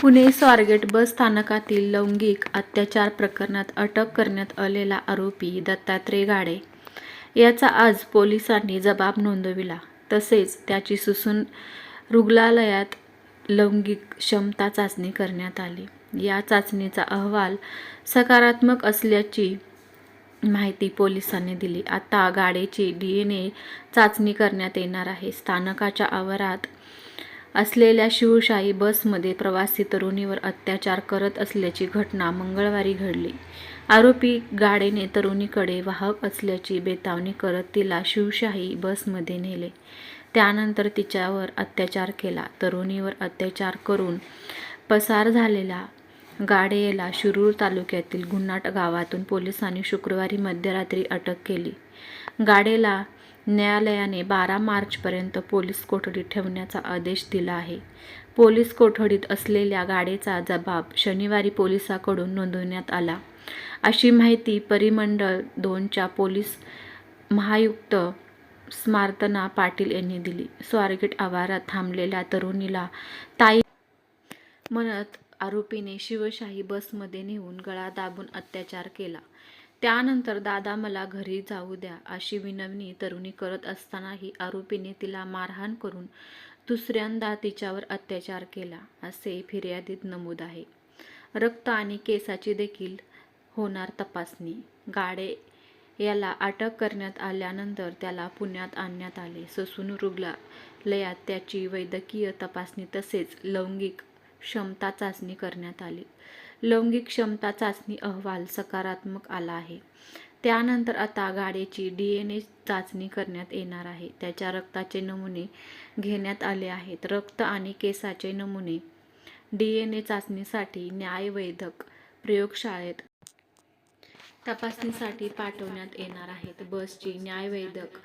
पुणे स्वारगेट बस स्थानकातील लैंगिक अत्याचार प्रकरणात अटक करण्यात आलेला आरोपी दत्तात्रय गाडे. याचा आज पोलिसांनी जबाब नोंदविला. तसेच त्याची सुसून रुग्णालयात लैंगिक क्षमता चाचणी करण्यात आली. या चाचणीचा अहवाल सकारात्मक असल्याची माहिती पोलिसांनी दिली. आता गाडेची डी एन ए चाचणी करण्यात येणार आहे. स्थानकाच्या आवारात असलेल्या शिवशाही बसमध्ये प्रवासी तरुणीवर अत्याचार करत असल्याची घटना मंगळवारी घडली. आरोपी गाडेने तरुणीकडे वाहक असल्याची बेतावणी करत तिला शिवशाही बसमध्ये नेले. त्यानंतर तिच्यावर अत्याचार केला. तरुणीवर अत्याचार करून पसार झालेला गाडेला शिरूर तालुक्यातील गुन्नाट गावातून पोलिसांनी शुक्रवारी मध्यरात्री अटक केली. गाडेला न्यायालयाने बारा मार्चपर्यंत पोलीस कोठडीत ठेवण्याचा आदेश दिला आहे. पोलीस कोठडीत असलेल्या गाडीचा जबाब शनिवारी पोलिसाकडून नोंदवण्यात आला. अशी माहिती परिमंडळ दोनच्या पोलीस महायुक्त स्मार्तना पाटील यांनी दिली. स्वारगेट आवारात थांबलेल्या तरुणीला ताई म्हणत आरोपीने शिवशाही बसमध्ये नेऊन गळा दाबून अत्याचार केला. त्यानंतर दादा मला घरी जाऊ द्या अशी विनवणी तरुणी करत असतानाही आरोपीने तिला मारहाण करून दुसऱ्यांदा तिच्यावर अत्याचार केला असे फिर्यादीत नमूद आहे. रक्त आणि केसाची देखील होणार तपासणी. गाडे याला अटक करण्यात आल्यानंतर त्याला पुण्यात आणण्यात आले. ससून रुग्णालयात त्याची वैद्यकीय तपासणी तसेच लैंगिक क्षमता चाचणी करण्यात आली. लैंगिक क्षमता चाचणी अहवाल सकारात्मक आला आहे. त्यानंतर आता गाडीची डी एन ए चाचणी करण्यात येणार आहे. त्याच्या रक्ताचे नमुने घेण्यात आले आहेत. रक्त आणि केसाचे नमुने डी एन ए चाचणीसाठी न्यायवैद्यक प्रयोगशाळेत तपासणीसाठी पाठवण्यात येणार आहेत. बसची न्यायवैद्यक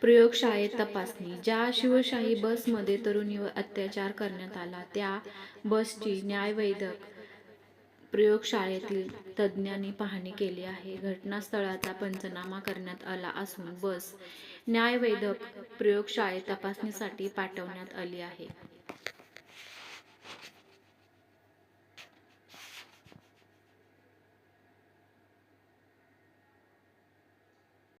प्रयोगशाळेत तपासणी ज्या शिवशाही बसमध्ये तरुणीवर अत्याचार करण्यात आला त्या बसची न्यायवैधक प्रयोगशाळेतील तज्ज्ञांनी पाहणी केली आहे. घटनास्थळाचा पंचनामा करण्यात आला असून बस न्यायवेदक प्रयोगशाळेत तपासणीसाठी पाठवण्यात आली आहे.